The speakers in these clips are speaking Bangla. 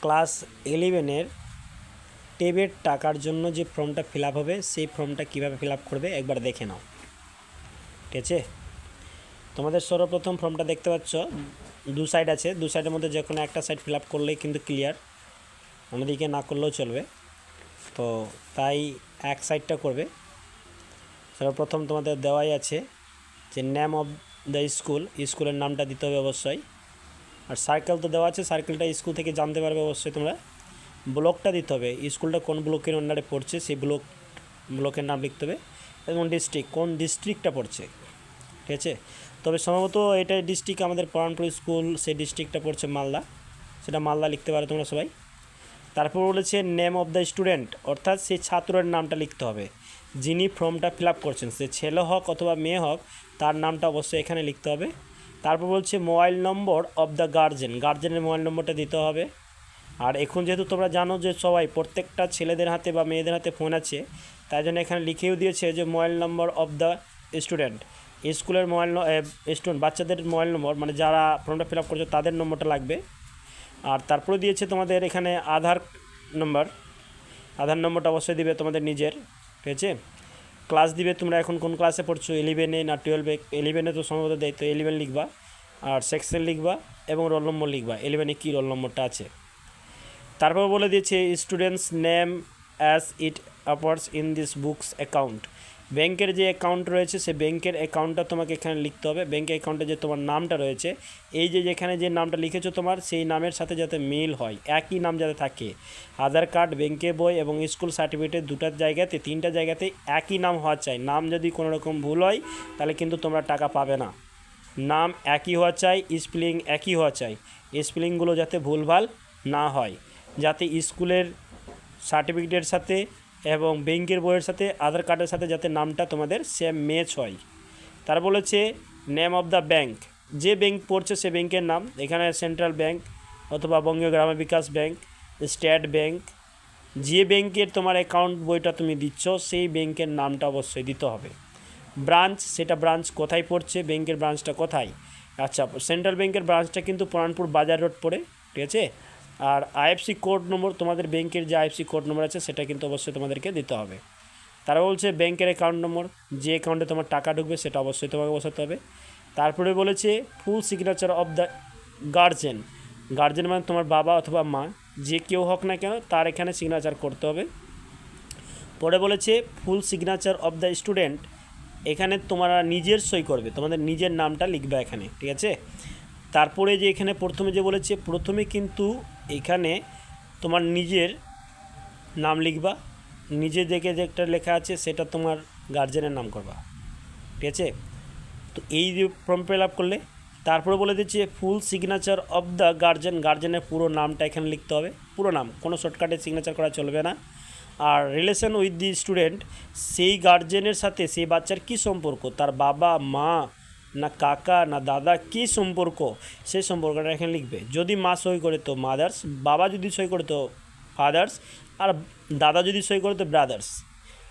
ক্লাস ইলেভেনের টেবের টাকার জন্য যে ফর্মটা ফিল হবে, সেই ফর্মটা কীভাবে ফিল করবে একবার দেখে নাও। ঠিক আছে? তোমাদের সর্বপ্রথম ফর্মটা দেখতে পাচ্ছ। দু সাইড আছে। দু সাইডের মধ্যে যে কোনো একটা সাইড ফিল করলেই কিন্তু ক্লিয়ার অন্যদিকে না করলেও চলবে। তো তাই এক সাইডটা করবে। সর্বপ্রথম তোমাদের দেওয়াই আছে যে নেম অফ দ্য স্কুল স্কুলের নামটা দিতে হবে অবশ্যই। আর সার্কেল তো দেওয়া আছে সার্কেলটা স্কুল থেকে জানতে পারবে অবশ্যই তোমরা। ব্লকটা দিতে হবে স্কুলটা কোন ব্লকের আন্ডারে পড়ছে, সেই ব্লক ব্লকের নাম লিখতে হবে, এবং ডিস্ট্রিক্ট কোন ডিস্ট্রিক্টটা পড়ছে, ঠিক আছে? তবে সম্ভবত এটা ডিস্ট্রিক্ট আমাদের পরানপুর স্কুল সেই ডিস্ট্রিক্টটা পড়ছে মালদা, সেটা মালদা লিখতে পারো তোমরা সবাই। তারপর বলেছে নেম অফ দ্য স্টুডেন্ট অর্থাৎ সেই ছাত্রের নামটা লিখতে হবে, যিনি ফর্মটা ফিল আপ করছেন, সে ছেলে হোক অথবা মেয়ে হোক, তার নামটা অবশ্যই এখানে লিখতে হবে। তারপর বলছে mobile number of the guardian গার্জেনের মোবাইল নম্বরটা দিতে হবে। আর এখন যেহেতু তোমরা জানো যে সবাই প্রত্যেকটা ছেলেদের হাতে বা মেয়েদের হাতে ফোন আছে, তাই জন্য এখানে লিখেও দিয়েছে যে mobile number of the student স্কুলের মোবাইল স্টুডেন্ট বাচ্চাদের মোবাইল নম্বর মানে যারা ফর্মটা ফিল আপ করছে তাদের নম্বরটা লাগবে। আর তারপরে দিয়েছে তোমাদের এখানে আধার নম্বর। আধার নম্বরটা অবশ্যই দিবে তোমাদের নিজের, ঠিক আছে? ক্লাস দিবে, তোমরা এখন কোন ক্লাসে পড়ছো? ইলেভেনে না টুয়েলভে ইলেভেনে তো সম্ভবত দেয় তো ইলেভেন লিখবা, আর সেকশন লিখবা এবং রোল নম্বর লিখবা। ইলেভেনে কী রোল নম্বরটা আছে? তারপর বলে দিয়েছে student's name as it appears in this books account ব্যাংকের যে অ্যাকাউন্ট রয়েছে, সে ব্যাংকের অ্যাকাউন্টটা তোমাকে এখানে লিখতে হবে। ব্যাংকের অ্যাকাউন্টে যে তোমার নামটা রয়েছে, এই যে যেখানে যে নামটা লিখেছো তোমার, সেই নামের সাথে যাতে মিল হয়, একই নাম যাতে থাকে। আধার কার্ড, ব্যাংকে বই এবং স্কুল সার্টিফিকেট দুটার জায়গাতে, তিনটা জায়গাতে একই নাম হওয়া চাই। নাম যদি কোনো রকম ভুল হয়, তাহলে কিন্তু তোমরা টাকা পাবে না। নাম একই হওয়া চাই স্পেলিং একই হওয়া চাই। স্পেলিংগুলো যাতে ভুলভাল না হয়, যাতে স্কুলের সার্টিফিকেটের সাথে এবং ব্যাংকের বইয়ের সাথে, আধার কার্ডের সাথে যাতে নামটা তোমাদের সেম ম্যাচ হয়। তার বলেছে নেম অফ দ্য ব্যাংক যে ব্যাংক পড়ছে সে ব্যাংকের নাম। এখানে সেন্ট্রাল ব্যাংক অথবা Bangiya Gram Bikash bank state bank যে ব্যাংকের তোমার অ্যাকাউন্ট বইটা তুমি দিচ্ছ, সেই ব্যাংকের নামটা অবশ্যই দিতে হবে। ব্রাঞ্চ সেটা ব্রাঞ্চ কোথায় পড়ছে ব্যাংকের ব্রাঞ্চটা কোথায়? আচ্ছা সেন্ট্রাল ব্যাংকের ব্রাঞ্চটা কিন্তু পুরানপুর বাজার রোড পড়ে, ঠিক আছে? আর আইএফসি কোড নম্বর তোমাদের ব্যাংকের যে আইএফসি কোড নম্বর আছে, সেটা কিন্তু অবশ্যই তোমাদেরকে দিতে হবে। তারা বলছে ব্যাংকের অ্যাকাউন্ট নম্বর যে অ্যাকাউন্টে তোমার টাকা ঢুকবে, সেটা অবশ্যই তোমাকে বসাতে হবে। তারপরে বলেছে full signature of the guardian guardian মানে তোমার বাবা অথবা মা, যে কেউ হোক না কেন, তার এখানে সিগনেচার করতে হবে। পরে বলেছে full signature of the student এখানে তোমরা নিজের সই করবে, তোমাদের নিজের নামটা লিখবে এখানে, ঠিক আছে? তারপরে যে এখানে প্রথমে যে বলেছে, প্রথমে কিন্তু এখানে তোমার নিজের নাম লিখবা, নিজে দেখে যে একটা লেখা আছে, সেটা তোমার গার্জেনের নাম করবা। ঠিক আছে? তো এই যে ফর্ম ফিল আপ করলে, তারপরে বলে দিচ্ছে full signature of the guardian গার্জেনের পুরো নামটা এখানে লিখতে হবে। পুরো নাম, কোনো শর্টকাটে সিগনেচার করা চলবে না। আর রিলেশন উইথ দি স্টুডেন্ট সেই গার্জেনের সাথে সেই বাচ্চার কী সম্পর্ক? তার বাবা, মা না কাকা, না দাদা, কী সম্পর্ক? সেই সম্পর্কটা এখানে লিখবে। যদি মা সই করে তো মাদার্স বাবা যদি সই করে তো ফাদার্স আর দাদা যদি সই করে তো ব্রাদার্স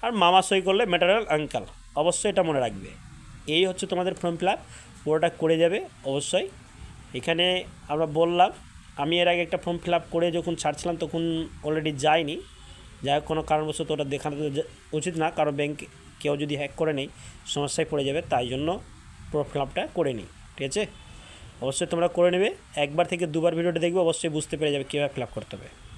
আর মামা সই করলে ম্যাটারাল আঙ্কাল অবশ্যই এটা মনে রাখবে। এই হচ্ছে তোমাদের ফর্ম ফিল আপ পুরোটা করে যাবে, অবশ্যই। এখানে আমরা বললাম, আমি এর আগে একটা ফর্ম ফিল আপ করে যখন ছাড়ছিলাম তখন অলরেডি যায়নি। যাই হোক, কোনো কারণবশত ওটা দেখানো উচিত না। কারণ ব্যাংক কেউ যদি হ্যাক করে নেই, সমস্যায় পড়ে যাবে। তাই জন্য পুরো করে নিই, ঠিক আছে? অবশ্যই তোমরা করে নেবে। একবার থেকে দুবার ভিডিওটা দেখবে, অবশ্যই বুঝতে পেরে যাবে কীভাবে ফিল করতে হবে।